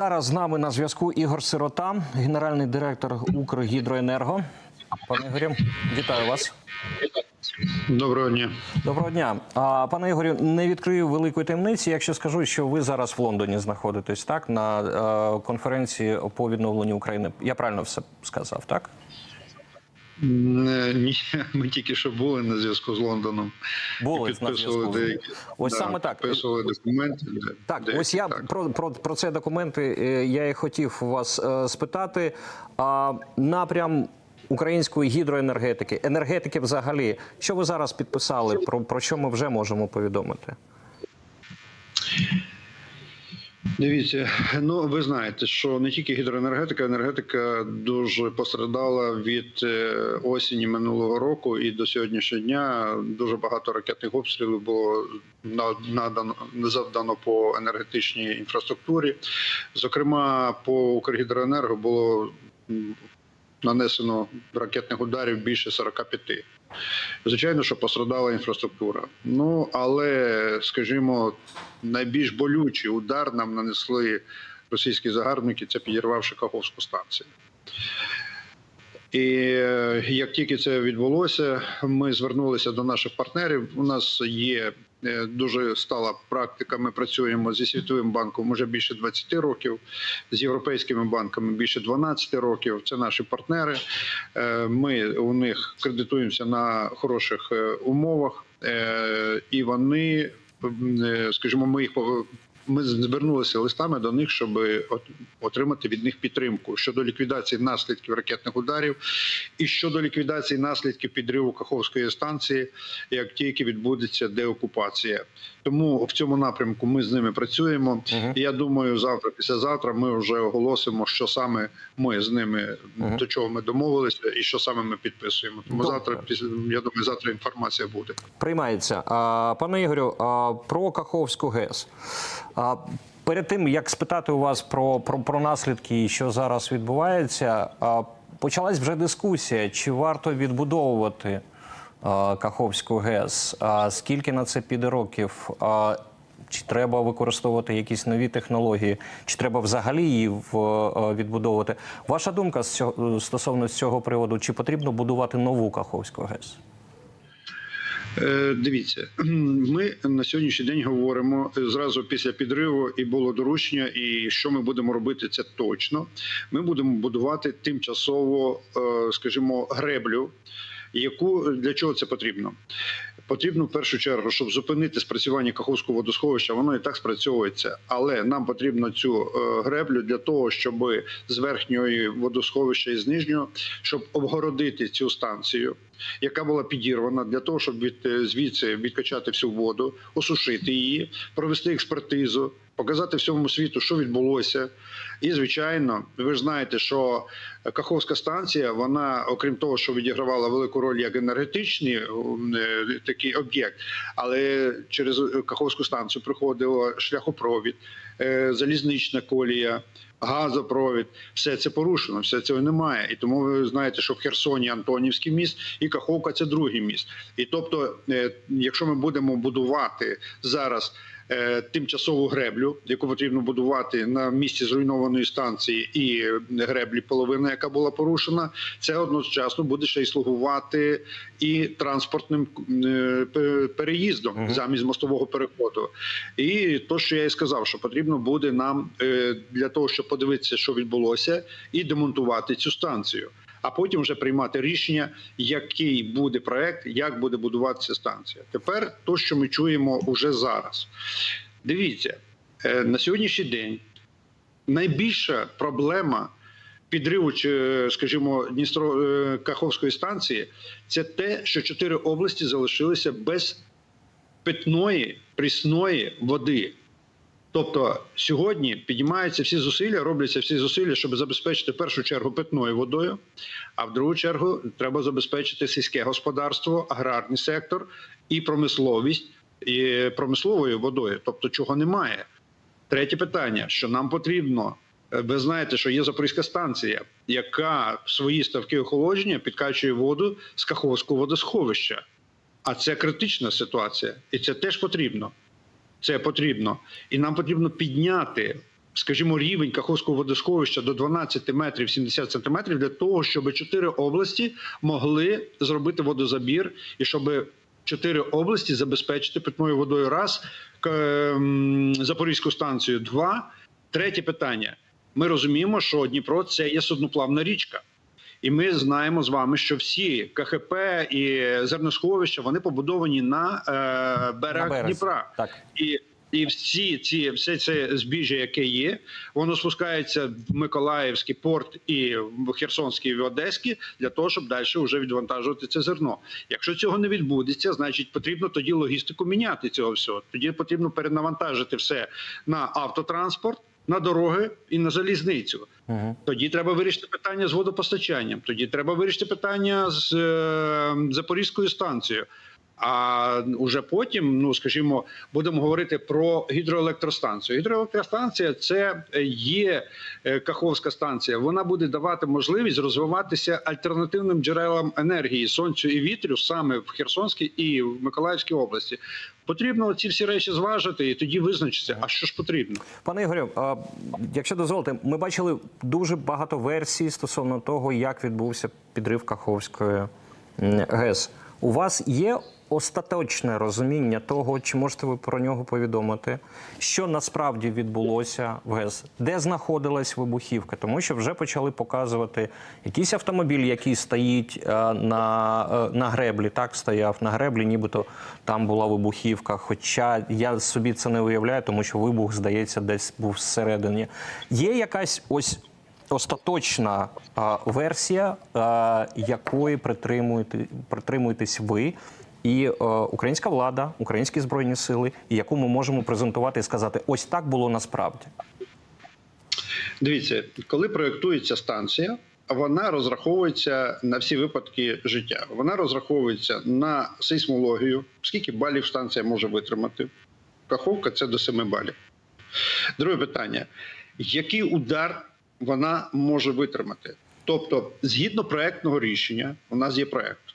Зараз з нами на зв'язку Ігор Сирота, генеральний директор Укргідроенерго. Пане Ігорю, вітаю вас. Доброго дня. Доброго дня. А, пане Ігорю, не відкрию великої таємниці, якщо скажу, що ви зараз в Лондоні знаходитесь так на е, конференції по відновленню України. Я правильно все сказав, так? Не, Ні, ми тільки що були на зв'язку з Лондоном. Були зв'язку. деякі Ось да, саме так. Підписували документи. Так, деякі, ось я так. про, про, про це документи. е, Я і хотів вас е, спитати. А, напрям української гідроенергетики, енергетики взагалі, що ви зараз підписали? Про, про що ми вже можемо повідомити? Дивіться, ну ви знаєте, що не тільки гідроенергетика, енергетика дуже пострадала від е, осені минулого року і до сьогоднішнього дня дуже багато ракетних обстрілів було на- надано завдано по енергетичній інфраструктурі. Зокрема, по Укргідроенерго було нанесено ракетних ударів більше 45. Звичайно, що пострадала інфраструктура. Ну але, скажімо, найбільш болючий удар нам нанесли російські загарбники, це підірвавши Каховську станцію. І е, як тільки це відбулося, ми звернулися до наших партнерів. У нас є дуже стала практика. Ми працюємо зі світовим банком вже більше 20 років, з європейськими банками більше 12 років. Це наші партнери. Е, Ми у них кредитуємося на хороших е, умовах, е, і вони, е, скажімо, ми їх ми звернулися листами до них, щоб от- отримати від них підтримку щодо ліквідації наслідків ракетних ударів і щодо ліквідації наслідків підриву Каховської станції, як тільки відбудеться деокупація. Тому в цьому напрямку ми з ними працюємо. І Я думаю, завтра, післязавтра ми вже оголосимо, що саме ми з ними Мгм. до чого ми домовилися, і що саме ми підписуємо. Тому Добре. завтра, після я думаю, завтра інформація буде. Приймається. А, пане Ігорю, а, про Каховську ГЕС. Перед тим як спитати у вас про, про, про наслідки і що зараз відбувається, а, почалась вже дискусія, чи варто відбудовувати Каховську ГЕС, а, скільки на це піде років. А, чи треба використовувати якісь нові технології, чи треба взагалі її відбудовувати? Ваша думка з цього, стосовно цього приводу, чи потрібно будувати нову Каховську ГЕС? Е, Дивіться, ми на сьогоднішній день говоримо зразу після підриву, і було доручення. І що ми будемо робити, це точно. Ми будемо будувати тимчасово, е, скажімо, греблю. Яку для чого це потрібно? Потрібно в першу чергу, щоб зупинити спрацювання Каховського водосховища, воно і так спрацьовується, але нам потрібно цю е, греблю для того, щоб з верхньої водосховища і з нижнього, щоб обгородити цю станцію, яка була підірвана, для того, щоб від е, звідси відкачати всю воду, осушити її, провести експертизу, показати всьому світу, що відбулося. І звичайно, ви ж знаєте, що Каховська станція, вона, окрім того, що відігравала велику роль як енергетичний е, такий об'єкт, але через Каховську станцію приходило шляхопровід, е, залізнична колія. Газопровід, все це порушено, все цього немає. І тому ви знаєте, що в Херсоні Антонівський міст і Каховка це другий міст. І тобто, е, якщо ми будемо будувати зараз тимчасову греблю, яку потрібно будувати на місці зруйнованої станції, і е, греблі половина, яка була порушена, це одночасно буде ще й слугувати і транспортним е, переїздом замість мостового переходу. І то, що я і сказав, що потрібно буде нам е, для того, щоб подивитися, що відбулося, і демонтувати цю станцію. А потім вже приймати рішення, який буде проект, як буде будуватися станція. Тепер то, що ми чуємо уже зараз. Дивіться, е, на сьогоднішній день найбільша проблема підриву, скажімо, Дністро е, Каховської станції це те, що чотири області залишилися без питної прісної води. Тобто сьогодні піднімаються всі зусилля, робляться всі зусилля, щоб забезпечити в першу чергу питною водою, а в другу чергу треба забезпечити сільське господарство, аграрний сектор і промисловість і промисловою водою, тобто чого немає. Третє питання: що нам потрібно. е, Ви знаєте, що є Запорізька станція, яка в свої ставки охолодження підкачує воду з Каховського водосховища. А це критична ситуація, і це теж потрібно. Це потрібно. І нам потрібно підняти скажімо, рівень Каховського водосховища до 12 метрів 70 сантиметрів для того, щоб чотири області могли зробити водозабір і щоб чотири області забезпечити питною водою. Раз ем, Запорізьку станцію. Два третє питання. Ми розуміємо, що Дніпро це є судноплавна річка. І ми знаємо з вами, що всі КХП і зерносховища вони побудовані на е, берегах березі. Дніпра. Так. І, і всі ці все це збіжжя, яке є, воно спускається в Миколаївський порт і в Херсонський і в Одеський для того, щоб далі вже відвантажувати це зерно. Якщо цього не відбудеться, значить потрібно тоді логістику міняти цього всього. Тоді потрібно перенавантажити все на автотранспорт, на дороги і на залізницю. Угу. Тоді треба вирішити питання з водопостачанням. Тоді треба вирішити питання з е, Запорізькою станцією. А вже потім, ну скажімо, будемо говорити про гідроелектростанцію. Гідроелектростанція це є е, Каховська станція. Вона буде давати можливість розвиватися альтернативним джерелам енергії сонцю і вітрю саме в Херсонській і в Миколаївській області. Потрібно ці всі речі зважити і тоді визначитися, а що ж потрібно. Пане Ігорю, якщо дозволите, ми бачили дуже багато версій стосовно того, як відбувся підрив Каховської ГЕС. У вас є остаточне розуміння того, чи можете ви про нього повідомити, що насправді відбулося в ГЕС, де знаходилась вибухівка, тому що вже почали показувати якийсь автомобіль, який стоїть е, на, е, на греблі, так стояв на греблі, нібито там була вибухівка. Хоча я собі це не уявляю, тому що вибух, здається, десь був всередині. Є якась ось остаточна а, версія, а, якої притримуєте, притримуєтесь ви. І е, українська влада, українські збройні сили, яку ми можемо презентувати і сказати, ось так було насправді. Дивіться, коли проєктується станція, вона розраховується на всі випадки життя. Вона розраховується на сейсмологію, скільки балів станція може витримати. Каховка це до 7 балів. Друге питання: який удар вона може витримати? Тобто, згідно проектного рішення, у нас є проект.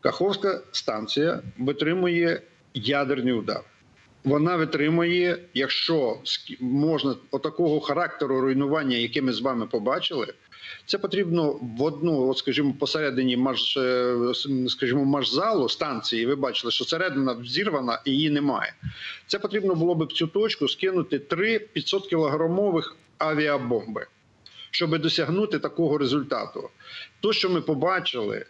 Каховська станція витримує ядерний удар. Вона витримує, якщо можна отакого характеру руйнування, яке ми з вами побачили, це потрібно в одну, от скажімо, посередині маш, е, скажімо, машзалу станції. Ви бачили, що середина зірвана і її немає. Це потрібно було б в цю точку скинути три 500 кілограмових авіабомби, щоб досягнути такого результату. То, що ми побачили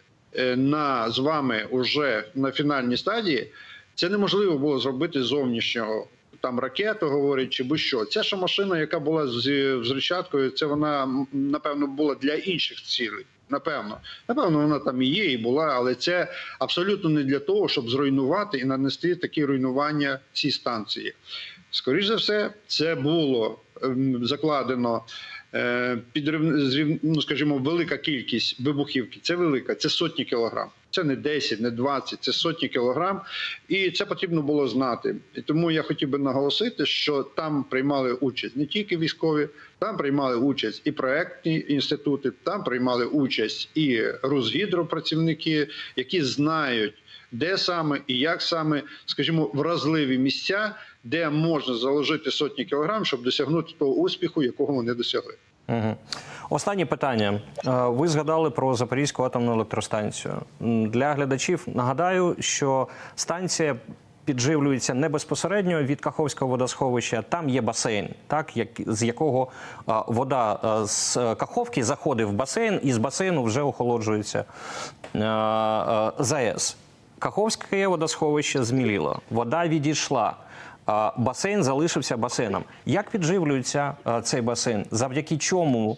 на з вами уже на фінальній стадії, це неможливо було зробити зовнішнього. Там ракету говорять чи будь-що. Ця ж машина, яка була з взричаткою, це вона напевно була для інших цілей. Напевно, напевно, вона там і є, і була, але це абсолютно не для того, щоб зруйнувати і нанести такі руйнування цій станції. Скоріше за все, це було ем, закладено е, підрив, ну, скажімо, велика кількість вибухівки. Це велика, це сотні кілограм. Це не 10, не 20, це сотні кілограм. І це потрібно було знати. І тому я хотів би наголосити, що там приймали участь не тільки військові, там приймали участь і проектні інститути, там приймали участь і Русгідропрацівники, які знають, де саме і як саме, скажімо, вразливі місця, де можна заложити сотні кілограм, щоб досягнути того успіху, якого вони досягли. Угу. Останнє питання. Е, Ви згадали про Запорізьку атомну електростанцію. Для глядачів нагадаю, що станція підживлюється не безпосередньо від Каховського водосховища. Там є басейн, так як з якого е, вода е, з Каховки заходить в басейн, і з басейну вже охолоджується е, ЗАЕС. Каховське водосховище зміліло, вода відійшла. Басейн залишився басейном. Як підживлюється цей басейн? Завдяки чому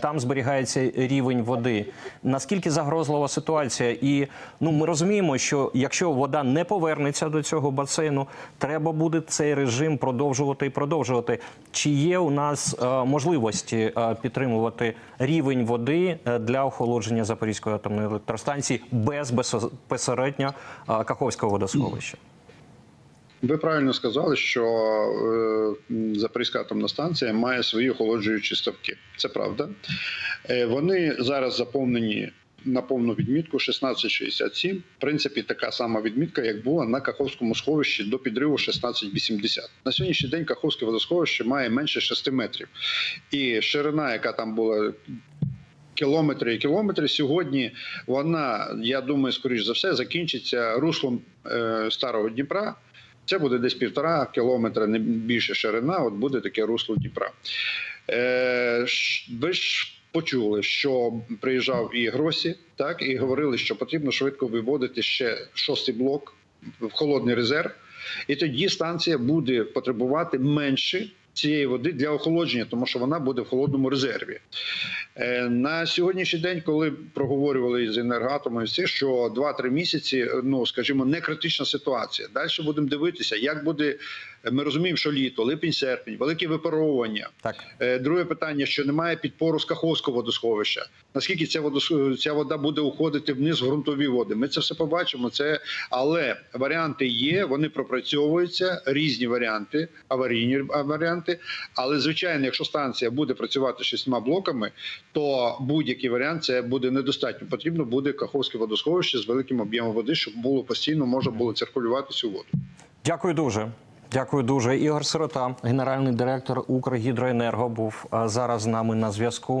там зберігається рівень води? Наскільки загрозлива ситуація? І ну ми розуміємо, що якщо вода не повернеться до цього басейну, треба буде цей режим продовжувати і продовжувати. Чи є у нас можливості підтримувати рівень води е, для охолодження Запорізької атомної електростанції без безпосередньо Каховського водосховища? Ви правильно сказали, що е, Запорізька атомна станція має свої охолоджуючі ставки. Це правда. Е, вони зараз заповнені на повну відмітку 1667. В принципі, така сама відмітка, як була на Каховському сховищі до підриву 1680. На сьогоднішній день Каховське водосховище має менше 6 метрів. І ширина, яка там була. Кілометри і кілометри. Сьогодні вона, я думаю, скоріш за все, закінчиться руслом е, старого Дніпра. Це буде десь півтора кілометра, не більше ширина. От буде таке русло Дніпра. Е, ви ж почули, що приїжджав і Гросі, так і говорили, що потрібно швидко виводити ще шостий блок в холодний резерв, і тоді станція буде потребувати менше цієї води для охолодження, тому що вона буде в холодному резерві. Е, На сьогоднішній день, коли проговорювали з енергоатомом, всі, що 2-3 місяці, е, ну скажімо, не критична ситуація. Далі будемо дивитися, як буде. Ми розуміємо, що літо, липень, серпень, велике випаровування. Так. Е, Друге питання: що немає підпору з Каховського водосховища. Наскільки ця водос- ця вода буде уходити вниз в ґрунтові води? Ми це все побачимо. Це але варіанти є, вони пропрацьовуються, різні варіанти, аварійні варіанти. Але звичайно, якщо станція буде працювати шістьма блоками, то будь-який варіант це буде недостатньо. Потрібно буде Каховське водосховище з великим об'ємом води, щоб було постійно можна було циркулювати цю воду. Дякую дуже. Дякую дуже. Ігор Сирота, генеральний директор Укргідроенерго, був зараз з нами на зв'язку.